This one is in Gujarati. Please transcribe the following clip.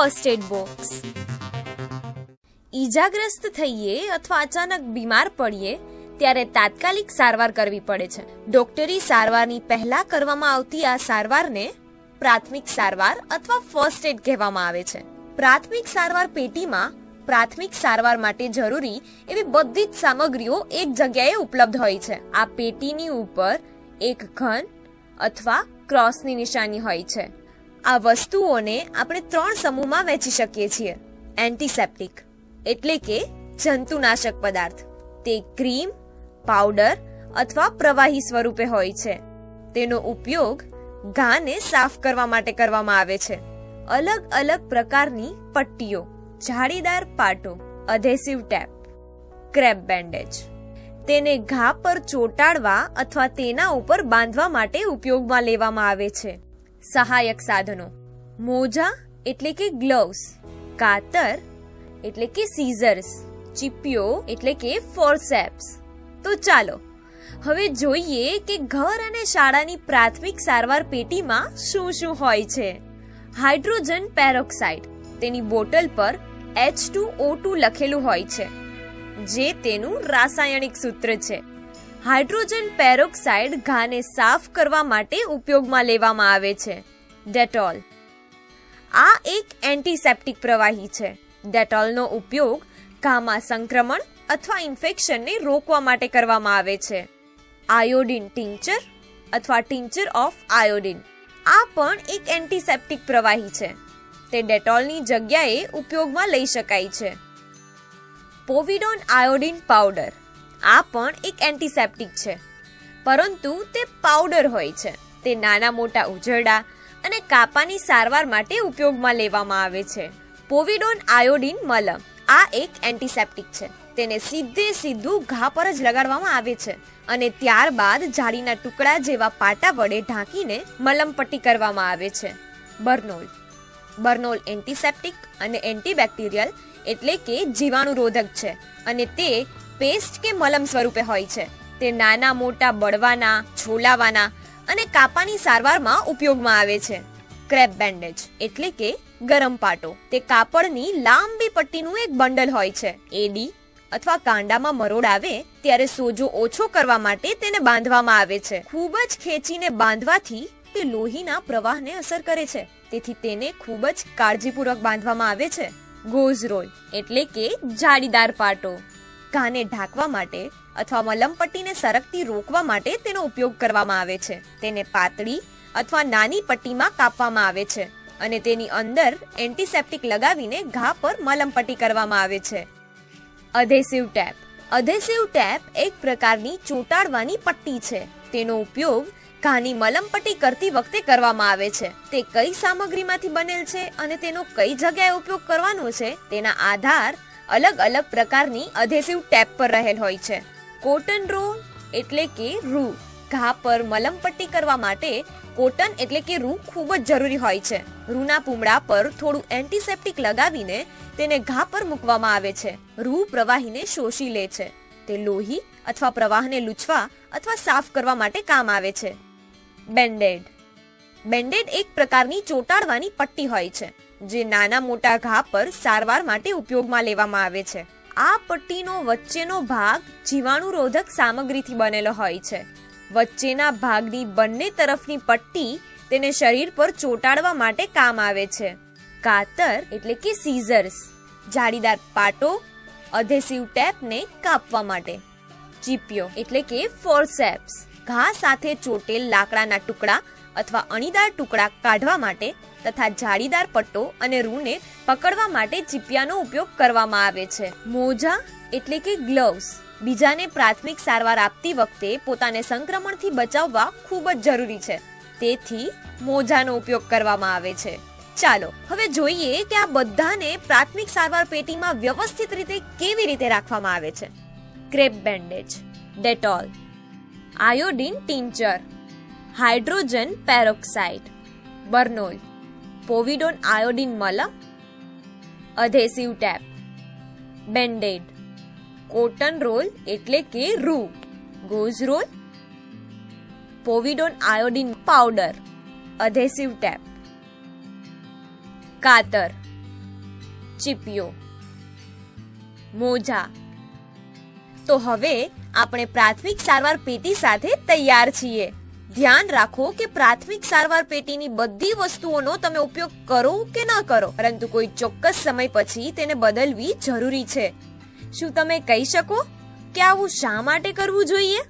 ફર્સ્ટ એડ બોક્સ ઈજાગ્રસ્ત થઈએ અથવા અચાનક બીમાર પડીએ, ત્યારે તાત્કાલિક સારવાર કરવી પડે છે. ડોક્ટરી સારવારની પહેલા કરવામાં આવતી આ સારવારને પ્રાથમિક સારવાર અથવા ફર્સ્ટ એડ કહેવામાં આવે છે. પ્રાથમિક સારવાર પેટીમાં પ્રાથમિક સારવાર માટે જરૂરી એવી બધી જ સામગ્રીઓ એક જગ્યાએ ઉપલબ્ધ હોય છે. આ પેટીની ઉપર એક ઘન અથવા ક્રોસની નિશાની હોય છે. આ વસ્તુઓને આપણે ત્રણ સમૂહમાં વહેંચી શકીએ છીએ. એન્ટીસેપ્ટિક એટલે કે જંતુનાશક પદાર્થ. તે ક્રીમ, પાવડર અથવા પ્રવાહી સ્વરૂપે હોય છે. તેનો ઉપયોગ ઘાને સાફ કરવા માટે કરવામાં આવે છે. અલગ અલગ પ્રકારની પટ્ટીઓ, જાળીદાર પાટો અધેસિવ ટેપ ક્રેપ બેન્ડેજ તેને ઘા પર ચોંટાડવા અથવા તેના ઉપર બાંધવા માટે ઉપયોગમાં લેવામાં આવે છે. સહાયક સાધનો. મોજા એટલે કે ગ્લવ્સ કાતર એટલે કે સીઝર્સ ચીપિયો એટલે કે ફોર્સેપ્સ તો ચાલો, હવે જોઈએ કે ઘર અને શાળાની પ્રાથમિક સારવાર પેટીમાં શું શું હોય છે. હાઇડ્રોજન પેરોક્સાઇડ, તેની બોટલ પર એચ ટુ ઓ ટુ લખેલું હોય છે, જે તેનું રાસાયણિક સૂત્ર છે. હાઇડ્રોજન પેરોક્સાઇડ ઘાને સાફ કરવા માટે ઉપયોગમાં લેવામાં આવે છે, ડેટોલ. આ એક એન્ટીસેપ્ટિક પ્રવાહી છે. ડેટોલનો ઉપયોગ ઘામાં સંક્રમણ અથવા ઇન્ફેક્શનને રોકવા માટે કરવામાં આવે છે. આયોડિન ટિંચર અથવા ટિંચર ઓફ આયોડિન. આ પણ એક એન્ટીસેપ્ટિક પ્રવાહી છે. તે ડેટોલની જગ્યાએ ઉપયોગમાં લઈ શકાય છે. Povidone iodine powder. આ પણ એક એન્ટિસેપ્ટિક છે. પરંતુ તે પાવડર હોય છે. તે નાના મોટા ઉજરડા અને કાપાની સારવાર માટે ઉપયોગમાં લેવામાં આવે છે. પોવિડોન આયોડિન મલમ આ એક એન્ટિસેપ્ટિક છે. તેને સીધે સીધું ઘા પર જ લગાડવામાં આવે છે અને ત્યારબાદ જાળીના ટુકડા જેવા પાટા વડે ઢાંકીને મલમપટ્ટી કરવામાં આવે છે. બર્નોલ. બર્નોલ એન્ટિસેપ્ટિક અને એન્ટીબેક્ટેરિયલ એટલે કે જીવાણુરોધક છે અને તે પેસ્ટ કે મલમ સ્વરૂપે હોય છે. તે નાના, મોટા, બળવાના, છોલાવાના અને કાપાની સારવારમાં ઉપયોગમાં આવે છે. ક્રેપ બેન્ડેજ એટલે કે ગરમ પાટો. તે કાપડની લાંબી પટ્ટીનું એક બંડલ હોય છે. એડી અથવા કાંડામાં મરોડ આવે ત્યારે સોજો ઓછો કરવા માટે તેને બાંધવામાં આવે છે. ખૂબ જ ખેંચીને બાંધવાથી તે લોહીના પ્રવાહને અસર કરે છે. તેથી તેને ખૂબ જ કાળજીપૂર્વક બાંધવામાં આવે છે. ગોઝ રોલ એટલે કે જાળીદાર પાટો. ઘાને ઢાંકવા માટે અથવા મલમપટ્ટીને સરકતી રોકવા માટે તેનો ઉપયોગ કરવામાં આવે છે. તેને પાતળી અથવા નાની પટ્ટીમાં કાપવામાં આવે છે અને તેની અંદર એન્ટીસેપ્ટિક લગાવીને ઘા પર મલમપટ્ટી કરવામાં આવે છે. અધેસિવ ટેપ અધેસિવ ટેપ એક પ્રકારની ચોંટાડવાની પટ્ટી છે. તેનો ઉપયોગ ઘાની મલમપટ્ટી કરતી વખતે કરવામાં આવે છે. તે કઈ સામગ્રીમાંથી બનેલ છે અને તેનો કઈ જગ્યાએ ઉપયોગ કરવાનો છે તેના આધાર અલગ અલગ પ્રકારની અધેસિવ ટેપ પર રહેલ હોય છે. કોટન રૂ એટલે કે રૂ ઘા પર મલમપટ્ટી કરવા માટે કોટન એટલે કે રૂ ખૂબ જ જરૂરી હોય છે. રૂના પૂમડા પર થોડું એન્ટીસેપ્ટિક લગાવીને તેને ઘા પર મૂકવામાં આવે છે. રૂ પ્રવાહીને શોષી લે છે. તે લોહી અથવા પ્રવાહને લૂછવા અથવા સાફ કરવા માટે કામ આવે છે. બેન્ડેડ બેન્ડેડ એક પ્રકારની ચોંટાડવાની પટ્ટી હોય છે. જે નાના મોટા ઘા પર સારવાર માટે ઉપયોગમાં લેવામાં આવે છે. આ પટ્ટીનો વચ્ચેનો ભાગ જીવાણુરોધક સામગ્રીથી બનેલો હોય છે. વચ્ચેના ભાગની બંને તરફની પટ્ટી તેને શરીર પર ચોંટાડવા માટે કામ આવે છે. કાતર એટલે કે સીઝર્સ, જાળીદાર પાટો, અધેસિવ ટેપને કાપવા માટે. ચીપિયો એટલે કે ફોર્સેપ્સ. ઘા સાથે ચોટેલ લાકડાના ટુકડા અથવા અણીદાર ટુકડા કાઢવા માટે તથા જાળીદાર પટ્ટો અને રૂને પકડવા માટે ચીપિયાનો ઉપયોગ કરવામાં આવે છે. મોજા એટલે કે ગ્લવ્સ બીજાને પ્રાથમિક સારવાર આપતી વખતે પોતાને સંક્રમણથી બચાવવા ખૂબ જ જરૂરી છે. તેથી મોજાનો ઉપયોગ કરવામાં આવે છે. ચાલો, હવે જોઈએ કે આ બધાને પ્રાથમિક સારવાર પેટીમાં વ્યવસ્થિત રીતે કેવી રીતે રાખવામાં આવે છે. Crepe bandage Dettol iodine tincture hydrogen peroxide Burnol povidone iodine મલમ, adhesive tape, band aid, cotton roll એટલે કે રૂ gauze roll, povidone iodine powder, adhesive tape, કાતર, ચીપિયો, મોજા તો હવે આપણે પ્રાથમિક સારવાર પેટી સાથે તૈયાર છીએ. ધ્યાન રાખો કે પ્રાથમિક સારવાર પેટીની બધી વસ્તુઓનો તમે ઉપયોગ કરો કે ન કરો, પરંતુ કોઈ ચોક્કસ સમય પછી તેને બદલવી જરૂરી છે. શું તમે કહી શકો કે આવું શા માટે કરવું જોઈએ?